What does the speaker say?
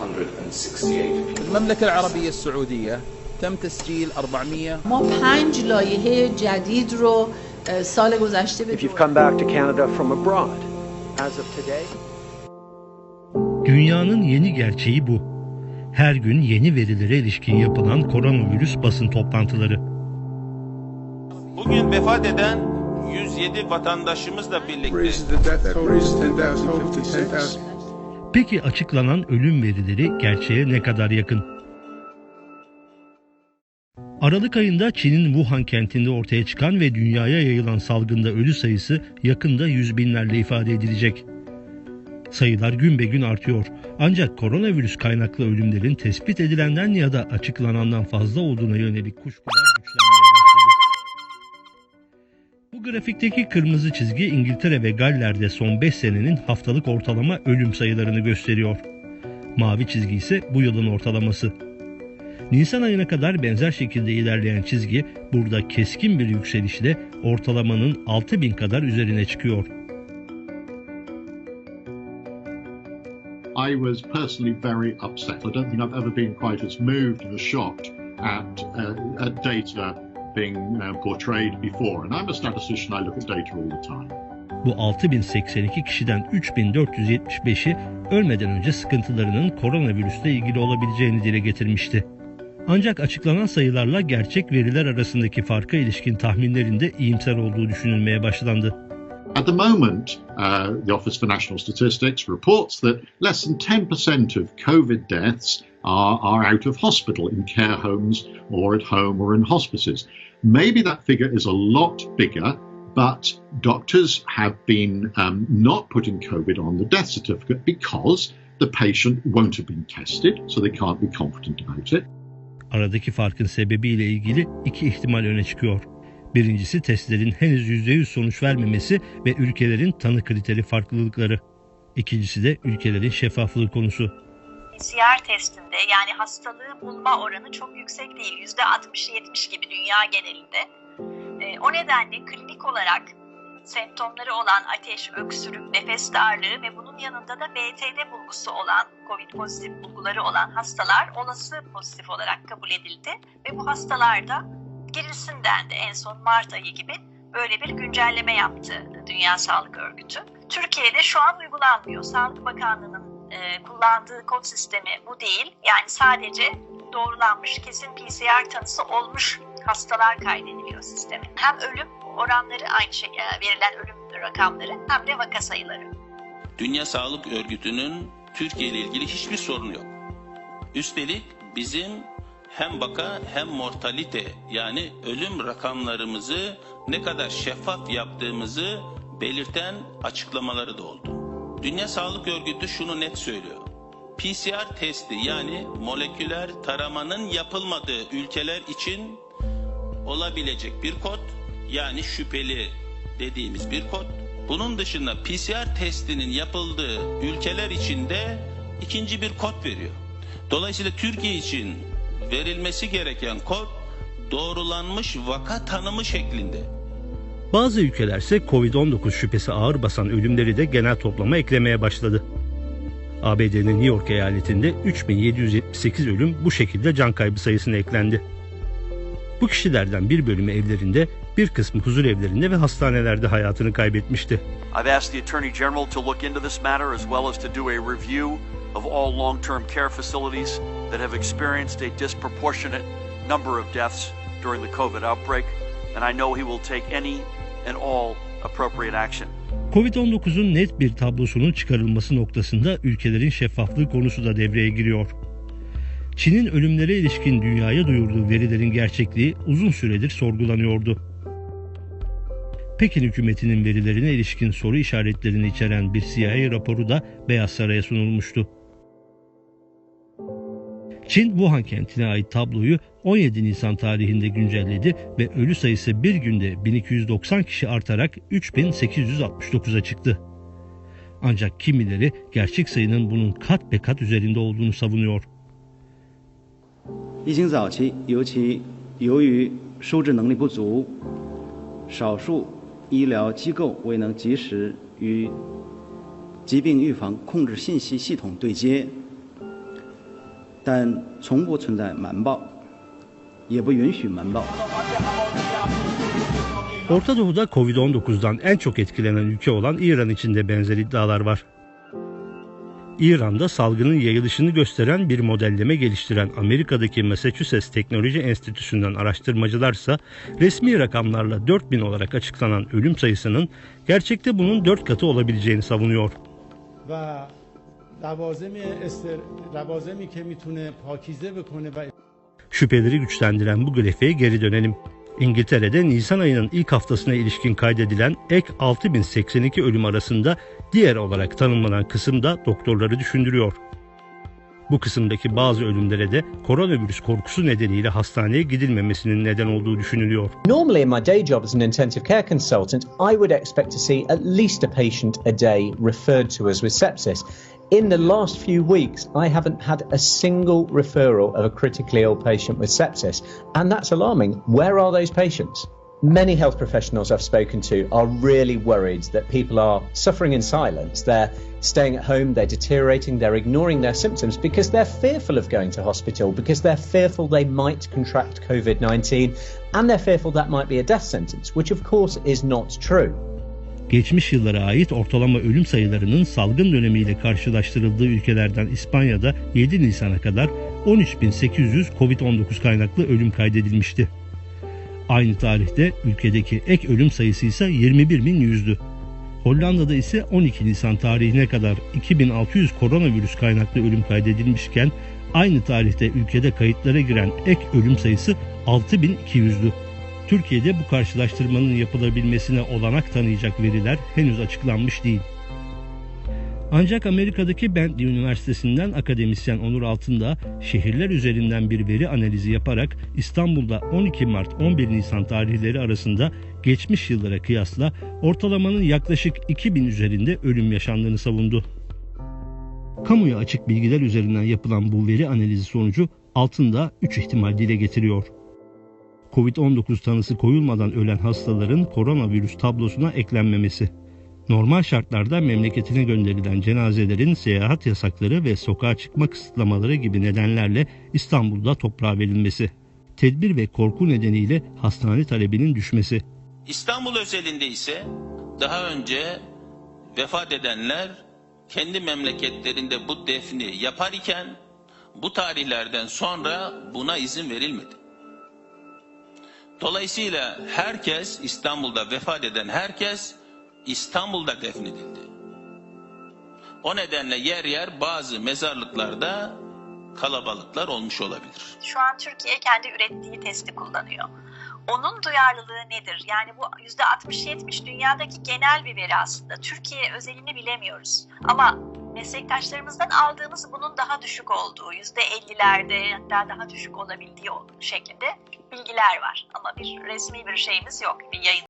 people. المملكة العربية السعودية تم تسجيل 400 ما پنج لایحه جدید رو اه، سال گذشته به If you've come back to Canada from abroad, as of today, Dünyanın yeni gerçeği bu. Her gün yeni verilere ilişkin yapılan koronavirüs basın toplantıları. Bugün vefat eden 107 vatandaşımızla birlikte Peki açıklanan ölüm verileri gerçeğe ne kadar yakın? Aralık ayında Çin'in Wuhan kentinde ortaya çıkan ve dünyaya yayılan salgında ölü sayısı yakında yüz binlerle ifade edilecek. Sayılar gün be gün artıyor. Ancak koronavirüs kaynaklı ölümlerin tespit edilenden ya da açıklanandan fazla olduğuna yönelik kuşkular başladı. Bu grafikteki kırmızı çizgi İngiltere ve Galler'de son 5 senenin haftalık ortalama ölüm sayılarını gösteriyor. Mavi çizgi ise bu yılın ortalaması. Nisan ayına kadar benzer şekilde ilerleyen çizgi burada keskin bir yükselişle ortalamanın 6000 kadar üzerine çıkıyor. I was personally very upset. I don't think I've ever been quite as moved and shocked at, uh, at data being uh, portrayed before. And I'm a statistician, I look at data all the time. Bu 6082 kişiden 3475'i ölmeden önce sıkıntılarının koronavirüsle ilgili olabileceğini dile getirmişti. Ancak açıklanan sayılarla gerçek veriler arasındaki farka ilişkin tahminlerinde iyimser olduğu düşünülmeye başlandı. At the moment, uh, the Office for National Statistics reports that less than 10% of COVID deaths are, are out of hospital in care homes or at home or in hospices. Maybe that figure is a lot bigger, but doctors have been um, not putting COVID on the death certificate because the patient won't have been tested, so they can't be confident about it. Aradaki farkın sebebiyle ilgili iki ihtimal öne çıkıyor. Birincisi testlerin henüz %100 sonuç vermemesi ve ülkelerin tanı kriteri farklılıkları. İkincisi de ülkelerin şeffaflığı konusu. PCR testinde yani hastalığı bulma oranı çok yüksek değil. %60-70 gibi dünya genelinde. E, o nedenle klinik olarak semptomları olan ateş, öksürük, nefes darlığı ve bunun yanında da BTD bulgusu olan, COVID pozitif bulguları olan hastalar olası pozitif olarak kabul edildi. Ve bu hastalarda girilsin dendi en son Mart ayı gibi böyle bir güncelleme yaptı Dünya Sağlık Örgütü. Türkiye'de şu an uygulanmıyor. Sağlık Bakanlığı'nın e, kullandığı kod sistemi bu değil. Yani sadece doğrulanmış kesin PCR tanısı olmuş hastalar kaydediliyor sisteme. Hem ölüm oranları aynı şey verilen ölüm rakamları hem de vaka sayıları. Dünya Sağlık Örgütü'nün Türkiye ile ilgili hiçbir sorunu yok. Üstelik bizim hem vaka hem mortalite yani ölüm rakamlarımızı ne kadar şeffaf yaptığımızı belirten açıklamaları da oldu. Dünya Sağlık Örgütü şunu net söylüyor. PCR testi yani moleküler taramanın yapılmadığı ülkeler için olabilecek bir kod yani şüpheli dediğimiz bir kod. Bunun dışında PCR testinin yapıldığı ülkeler için de ikinci bir kod veriyor. Dolayısıyla Türkiye için verilmesi gereken kod doğrulanmış vaka tanımı şeklinde. Bazı ülkelerse Covid-19 şüphesi ağır basan ölümleri de genel toplama eklemeye başladı. ABD'nin New York eyaletinde 3778 ölüm bu şekilde can kaybı sayısına eklendi. Bu kişilerden bir bölümü evlerinde, bir kısmı huzur evlerinde ve hastanelerde hayatını kaybetmişti. I've asked the Attorney General to look into this matter as well as to do a review of all long term care facilities that have experienced a disproportionate number of deaths during the COVID outbreak, and I know he will take any and all appropriate action. Covid-19'un net bir tablosunun çıkarılması noktasında ülkelerin şeffaflığı konusu da devreye giriyor. Çin'in ölümlere ilişkin dünyaya duyurduğu verilerin gerçekliği uzun süredir sorgulanıyordu. Pekin hükümetinin verilerine ilişkin soru işaretlerini içeren bir CIA raporu da Beyaz Saray'a sunulmuştu. Çin, Wuhan kentine ait tabloyu 17 Nisan tarihinde güncelledi ve ölü sayısı bir günde 1290 kişi artarak 3869'a çıktı. Ancak kimileri gerçek sayının bunun kat be kat üzerinde olduğunu savunuyor. 疫情早期，尤其由于收治能力不足，少数医疗机构未能及时与疾病预防控制信息系统对接， 但从不存在瞒报，也不允许瞒报。 Orta Doğu'da Covid-19'dan en çok etkilenen ülke olan İran için de benzer iddialar var. İran'da salgının yayılışını gösteren bir modelleme geliştiren Amerika'daki Massachusetts Teknoloji Enstitüsü'nden araştırmacılarsa resmi rakamlarla 4000 olarak açıklanan ölüm sayısının gerçekte bunun 4 katı olabileceğini savunuyor. و لوازم استر... لوازمی که میتونه پاکیزه بکنه و Şüpheleri güçlendiren bu grafiğe geri dönelim. İngiltere'de Nisan ayının ilk haftasına ilişkin kaydedilen ek 6082 ölüm arasında diğer olarak tanımlanan kısım da doktorları düşündürüyor. Bu kısımdaki bazı ölümlere de koronavirüs korkusu nedeniyle hastaneye gidilmemesinin neden olduğu düşünülüyor. Normally, in my day job as an intensive care consultant, I would expect to see at least a patient a day referred to us with sepsis. In the last few weeks, I haven't had a single referral of a critically ill patient with sepsis, and that's alarming. Where are those patients? Many health professionals I've spoken to are really worried that people are suffering in silence. They're staying at home, they're deteriorating, they're ignoring their symptoms because they're fearful of going to hospital, because they're fearful they might contract COVID 19, and they're fearful that might be a death sentence, which of course is not true. Geçmiş yıllara ait ortalama ölüm sayılarının salgın dönemiyle karşılaştırıldığı ülkelerden İspanya'da 7 Nisan'a kadar 13.800 Covid-19 kaynaklı ölüm kaydedilmişti. Aynı tarihte ülkedeki ek ölüm sayısı ise 21.100'dü. Hollanda'da ise 12 Nisan tarihine kadar 2600 koronavirüs kaynaklı ölüm kaydedilmişken aynı tarihte ülkede kayıtlara giren ek ölüm sayısı 6200'dü. Türkiye'de bu karşılaştırmanın yapılabilmesine olanak tanıyacak veriler henüz açıklanmış değil. Ancak Amerika'daki Bentley Üniversitesi'nden akademisyen Onur Altındağ şehirler üzerinden bir veri analizi yaparak İstanbul'da 12 Mart 11 Nisan tarihleri arasında geçmiş yıllara kıyasla ortalamanın yaklaşık 2000 üzerinde ölüm yaşandığını savundu. Kamuya açık bilgiler üzerinden yapılan bu veri analizi sonucu Altındağ 3 ihtimal dile getiriyor. Covid-19 tanısı koyulmadan ölen hastaların koronavirüs tablosuna eklenmemesi. Normal şartlarda memleketine gönderilen cenazelerin seyahat yasakları ve sokağa çıkma kısıtlamaları gibi nedenlerle İstanbul'da toprağa verilmesi. Tedbir ve korku nedeniyle hastane talebinin düşmesi. İstanbul özelinde ise daha önce vefat edenler kendi memleketlerinde bu defni yapar iken bu tarihlerden sonra buna izin verilmedi. Dolayısıyla herkes İstanbul'da vefat eden herkes İstanbul'da defnedildi. O nedenle yer yer bazı mezarlıklarda kalabalıklar olmuş olabilir. Şu an Türkiye kendi ürettiği testi kullanıyor. Onun duyarlılığı nedir? Yani bu %60-70 dünyadaki genel bir veri aslında. Türkiye özelini bilemiyoruz. Ama meslektaşlarımızdan aldığımız bunun daha düşük olduğu, %50'lerde hatta daha düşük olabildiği şeklinde bilgiler var. Ama bir resmi bir şeyimiz yok, bir yayın